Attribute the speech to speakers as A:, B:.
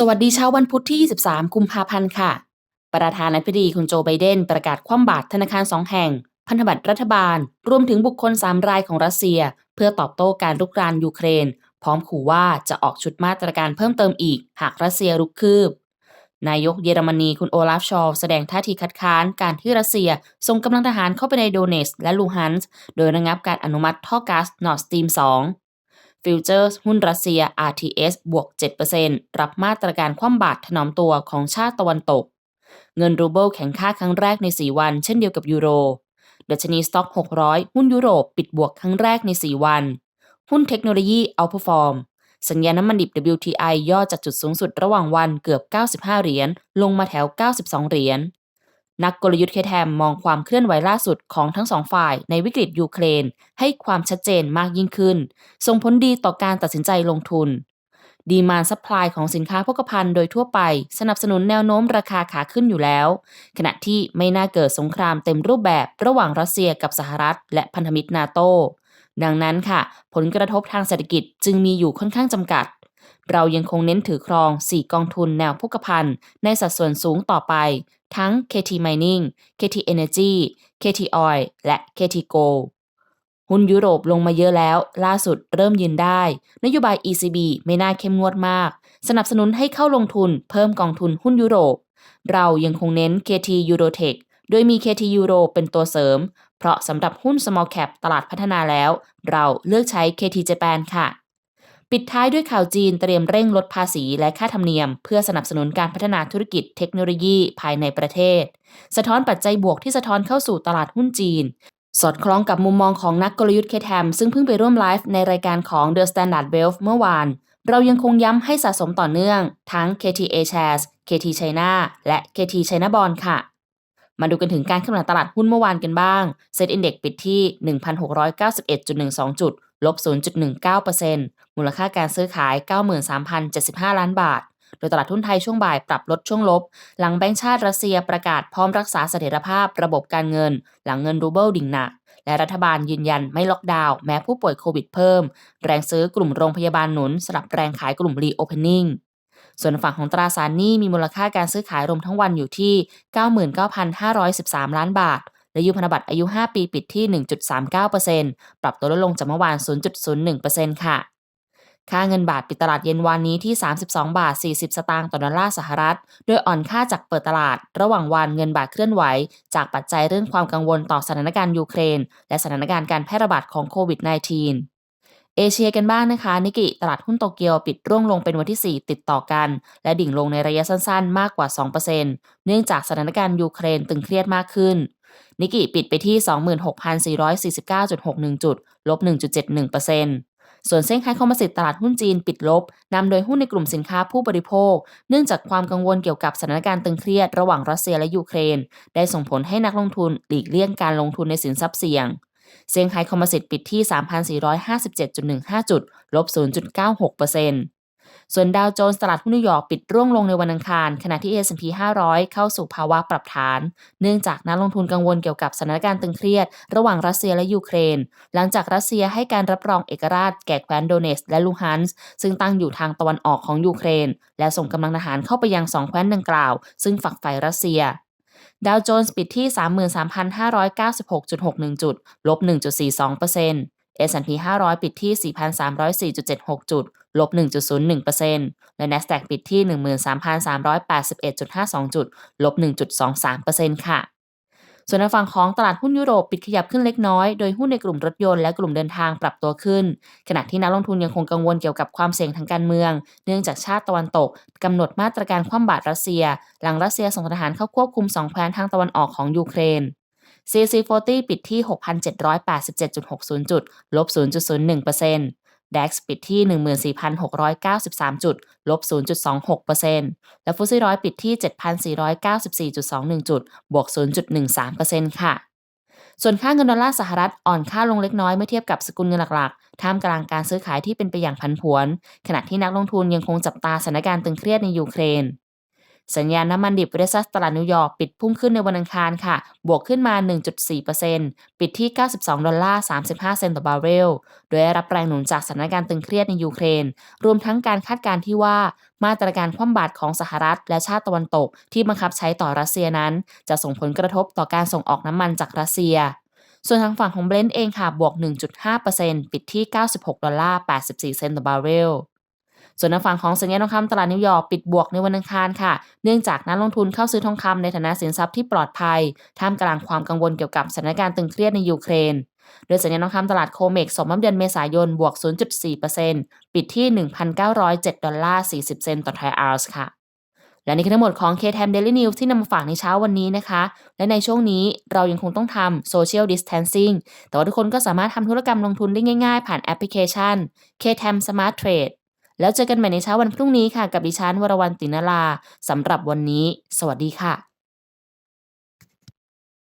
A: สวัสดีเช้าวันพุธที่ 23 กุมภาพันธ์ค่ะ ประธานาธิบดีคุณโจไบเดนประกาศคว่ำบาตรธนาคารสองแห่ง พันธบัตรรัฐบาล รวมถึงบุคคล 3 รายของรัสเซีย เพื่อตอบโต้การรุกรานยูเครน พร้อมขู่ว่าจะออกชุดมาตรการเพิ่มเติมอีก หากรัสเซียรุกคืบ นายกเยอรมนีคุณโอลาฟชอลแสดงท่าทีคัดค้านการที่รัสเซียส่งกำลังทหารเข้าไปในโดเนสและลูฮันส์โดยระงับการอนุมัติท่อก๊าซนอร์สตีม 2 ฟิวเจอร์สหุ้นรัสเซีย RTS บวก 7%รับมาตรการคว่ำบาตรถนอมตัวของชาติตะวันตก เงินรูเบิลแข็งค่าครั้งแรกใน 4 วัน เช่นเดียวกับยูโรดัชนีสต็อก600 หุ้นยุโรปปิดบวกครั้งแรกใน 4 วัน หุ้นเทคโนโลยีเอาพฟอร์มสัญญาน้ำมันดิบ WTI ย่อจากจุดสูงสุดระหว่างวันเกือบ 95 เหรียญ ลงมาแถว 92 เหรียญ นักกลยุทธ์เคแทมมองความเคลื่อนไหวล่าสุดของทั้งสองฝ่ายในวิกฤตยูเครน ให้ความชัดเจนมากยิ่งขึ้น ส่งผลดีต่อการตัดสินใจลงทุน ดีมานซัพพลายของสินค้าโภคภัณฑ์โดยทั่วไป สนับสนุนแนวโน้มราคาขาขึ้นอยู่แล้ว ขณะที่ไม่น่าเกิดสงครามเต็มรูปแบบระหว่างรัสเซียกับสหรัฐ และพันธมิตรนาโตดังนั้นค่ะ ผลกระทบทางเศรษฐกิจจึงมีอยู่ค่อนข้างจำกัด เรายังคงเน้นถือครอง 4 กองทุนแนวโภคภัณฑ์ในสัดส่วนสูงต่อไป ทั้ง KT Mining KT Energy KT Oil และ KT Gold หุ้นยุโรปลงมาเยอะแล้ว ล่าสุดเริ่มยืนได้ นโยบาย ECB ไม่น่าเข้มงวดมาก สนับสนุนให้เข้าลงทุนเพิ่มกองทุนหุ้นยุโรป เรายังคงเน้น KT Eurotech โดยมี KT Euro เป็นตัวเสริม เพราะสำหรับหุ้น small cap ตลาดพัฒนาแล้ว เราเลือกใช้ KT Japan ค่ะ ปิดท้ายด้วยข่าวจีนเตรียมเร่งลดภาษีและค่าธรรมเนียม เพื่อสนับสนุนการพัฒนาธุรกิจเทคโนโลยีภายในประเทศ สะท้อนปัจจัยบวกที่สะท้อนเข้าสู่ตลาดหุ้นจีน สอดคล้องกับมุมมองของนักกลยุทธ์เคแทมซึ่งเพิ่งไปร่วมไลฟ์ในรายการของ The Standard Wealth เมื่อวาน เรายังคงย้ำให้สะสมต่อเนื่อง ทั้ง KTA Shares KT China และ KT China Bond ค่ะมาดูกันถึงการขึ้นไหวตลาดหุ้นเมื่อวานกันบ้าง เซ็ตอินเด็กปิดที่ 1,691.12 จุด ลบ 0.19%มูลค่าการซื้อขาย 93,075 ล้านบาท โดยตลาดทุนไทยช่วงบ่ายปรับลดช่วงลบ หลังแบงก์ชาติรัสเซียประกาศพร้อมรักษาเสถียรภาพระบบการเงิน หลังเงินรูเบิลดิ่งหนัก และรัฐบาลยืนยันไม่ล็อกดาวน์แม้ผู้ป่วยโควิดเพิ่ม แรงซื้อกลุ่มโรงพยาบาลหนุนสลับแรงขายกลุ่มรีโอเพนนิ่งส่วนฝั่งของตราสารหนี้มีมูลค่าการซื้อขายรวมทั้งวันอยู่ที่ 99,513 ล้านบาท และยูพันธบัตรอายุ 5 ปีปิดที่ 1.39%ปรับตัวลดลงจากเมื่อวาน 0.01%ค่ะ ค่าเงินบาทปิดตลาดเย็นวานนี้ที่ 32 บาท 40 สตางค์ต่อดอลลาร์สหรัฐ โดยอ่อนค่าจากเปิดตลาด ระหว่างวันเงินบาทเคลื่อนไหว จากปัจจัยเรื่องความกังวลต่อสถานการณ์ยูเครน และสถานการณ์การแพร่ระบาดของโควิด -19 เอเชียกันบ้างนะคะ นิกิตลาดหุ้นโตเกียวปิดร่วงลงเป็นวันที่ 4 ติดต่อกัน และดิ่งลงในระยะสั้นๆ มากกว่า 2%เนื่องจากสถานการณ์ยูเครนตึงเครียดมากขึ้น นิกิปิดไปที่ 26,449.61 จุด ลบ 1.71%ส่วนเส้นค้ายคอมมิสิตตลาดหุ้นจีนปิดลบ นำโดยหุ้นในกลุ่มสินค้าผู้บริโภค เนื่องจากความกังวลเกี่ยวกับสถานการณ์ตึงเครียดระหว่างรัสเซียและยูเครน ได้ส่งผลให้นักลงทุนหลีกเลี่ยงการลงทุนในสินทรัพย์เสี่ยงเซี่ยงไฮ้คอมมิสิตปิดที่ 3,457.15 จุด ลบ 0.96% ส่วนดาวโจนส์ตลาดหุ้นนิวยอร์กปิดร่วงลงในวันอังคาร ขณะที่ S&P 500 เข้าสู่ภาวะปรับฐาน เนื่องจากนักลงทุนกังวลเกี่ยวกับสถานการณ์ตึงเครียด ระหว่างรัสเซียและยูเครน หลังจากรัสเซียให้การรับรองเอกราชแก่แคว้นโดเนสและลูฮันส์ซึ่งตั้งอยู่ทางตะวันออกของยูเครน และส่งกำลังทหารเข้าไปยังสองแคว้นดังกล่าว ซึ่งฝักใฝ่รัสเซียดาวโจนส์ปิดที่ 33,596.61 จุด ลบ 1.42% S&P 500 ปิดที่ 4,304.76 จุด ลบ 1.01%และ NASDAQ ปิดที่ 13,381.52 จุด ลบ 1.23%ค่ะ ส่วนในฝั่งของตลาดหุ้นยุโรปปิดขยับขึ้นเล็กน้อย โดยหุ้นในกลุ่มรถยนต์และกลุ่มเดินทางปรับตัวขึ้น ขณะที่นักลงทุนยังคงกังวลเกี่ยวกับความเสี่ยงทางการเมือง เนื่องจากชาติตะวันตกกำหนดมาตรการคว่ำบาตรรัสเซีย หลังรัสเซียส่งทหารเข้าควบคุมสองแคว้นทางตะวันออกของยูเครน CC40 ปิดที่ 6,787.60 จุด ลบ 0.01% DAX ปิดที่ 14,693 จุด ลบ 0.26%และฟุตซี่ร้อยปิดที่ 7,494.21 จุด บวก 0.13%ค่ะส่วนค่าเงินดอลลาร์สหรัฐอ่อนค่าลงเล็กน้อยเมื่อเทียบกับสกุลเงินหลักๆ ท่ามกลางการซื้อขายที่เป็นไปอย่างผันผวน ขณะที่นักลงทุนยังคงจับตาสถานการณ์ตึงเครียดในยูเครน สัญญาณน้ำมันดิบเวสซัสตลาดนิวยอร์กปิดพุ่งขึ้นในวันอังคารค่ะ บวกขึ้นมา 1.4%ปิดที่ 92 ดอลลาร์ 35 เซนต์ต่อบาร์เรล โดยได้รับแรงหนุนจากสถานการณ์ตึงเครียดในยูเครน รวมทั้งการคาดการณ์ที่ว่ามาตรการคว่ำบาตรของสหรัฐและชาติตะวันตก ที่บังคับใช้ต่อรัสเซียนั้น จะส่งผลกระทบต่อการส่งออกน้ำมันจากรัสเซียส่วนทางฝั่งของเบรนท์เองค่ะ บวก 1.5%ปิดที่ 96 ดอลลาร์ 84 เซนต์ต่อบาร์เรล ส่วนทางฝั่งของสัญญาณทองคำตลาดนิวยอร์กปิดบวกในวันอังคารค่ะ เนื่องจากนักลงทุนเข้าซื้อทองคำในฐานะสินทรัพย์ที่ปลอดภัย ท่ามกลางความกังวลเกี่ยวกับสถานการณ์ตึงเครียดในยูเครนโดยสัญญาณทองคำตลาดโคเมกสมน้ำเดือนเมษายนบวก 0.4%ปิดที่ 1,907 ดอลลาร์ 40 เซนต์ต่อไทยออนซ์ค่ะและนี่คือทั้งหมดของ KTM Daily News ที่นำมาฝากในเช้าวันนี้นะคะ และในช่วงนี้เรายังคงต้องทำ Social Distancing แต่ว่าทุกคนก็สามารถทำธุรกรรมลงทุนได้ง่ายๆ ผ่านแอปพลิเคชัน KTM Smart Trade แล้วเจอกันใหม่ในเช้าวันพรุ่งนี้ค่ะ กับดิฉันวรวรรณตินลาสำหรับวันนี้ สวัสดีค่ะ